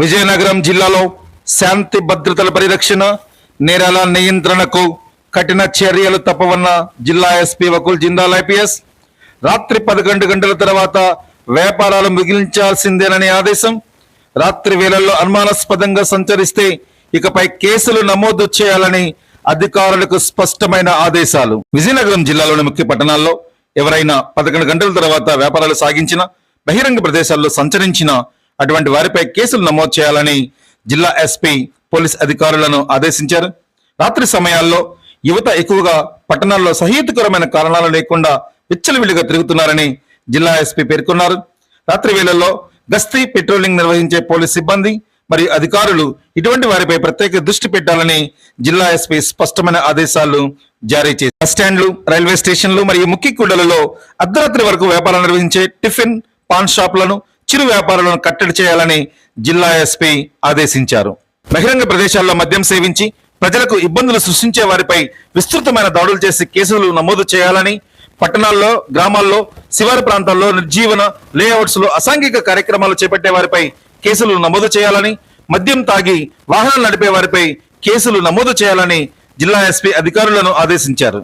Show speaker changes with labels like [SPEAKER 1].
[SPEAKER 1] విజయనగరం జిల్లాలో శాంతి భద్రతల పరిరక్షణ నేరాల నియంత్రణకు కఠిన చర్యలు తప్పవన్న జిల్లా ఎస్పీ వకుల్ జిందాల్ ఐపీఎస్. రాత్రి పదకొండు గంటల తర్వాత వ్యాపారాలు మిగిలించాల్సిందేనని ఆదేశం. రాత్రి వేళల్లో అనుమానాస్పదంగా సంచరిస్తే ఇకపై కేసులు నమోదు చేయాలని అధికారులకు స్పష్టమైన ఆదేశాలు. విజయనగరం జిల్లాలోని ముఖ్య పట్టణాల్లో ఎవరైనా పదకొండు గంటల తర్వాత వ్యాపారాలు సాగించిన బహిరంగ ప్రదేశాల్లో సంచరించిన అటువంటి వారిపై కేసులు నమోదు చేయాలని జిల్లా ఎస్పీ పోలీస్ అధికారులను ఆదేశించారు. రాత్రి సమయాల్లో యువత ఎక్కువగా పట్టణాల్లో సహేతుకరమైన కారణాలు లేకుండా విచ్చలవిడిగా తిరుగుతున్నారని జిల్లా ఎస్పీ పేర్కొన్నారు. రాత్రి వేళల్లో గస్తీ పెట్రోలింగ్ నిర్వహించే పోలీస్ సిబ్బంది మరియు అధికారులు ఇటువంటి వారిపై ప్రత్యేక దృష్టి పెట్టాలని జిల్లా ఎస్పీ స్పష్టమైన ఆదేశాలు జారీ చేశారు. బస్ స్టాండ్లు రైల్వే స్టేషన్లు మరియు ముఖ్య కూడలలో అర్ధరాత్రి వరకు వ్యాపారం నిర్వహించే టిఫిన్ పాన్ షాపులను చిరు వ్యాపారులను కట్టడి చేయాలని జిల్లా ఎస్పీ ఆదేశించారు. బహిరంగ ప్రదేశాల్లో మద్యం సేవించి ప్రజలకు ఇబ్బందులు సృష్టించే వారిపై విస్తృతమైన దాడులు చేసి కేసులు నమోదు చేయాలని పట్టణాల్లో గ్రామాల్లో శివారు ప్రాంతాల్లో నిర్జీవన లేఅవుట్స్లో అసాంఘిక కార్యక్రమాలు చేపట్టే వారిపై కేసులు నమోదు చేయాలని మద్యం తాగి వాహనాలు నడిపే వారిపై కేసులు నమోదు చేయాలని జిల్లా ఎస్పీ అధికారులను ఆదేశించారు.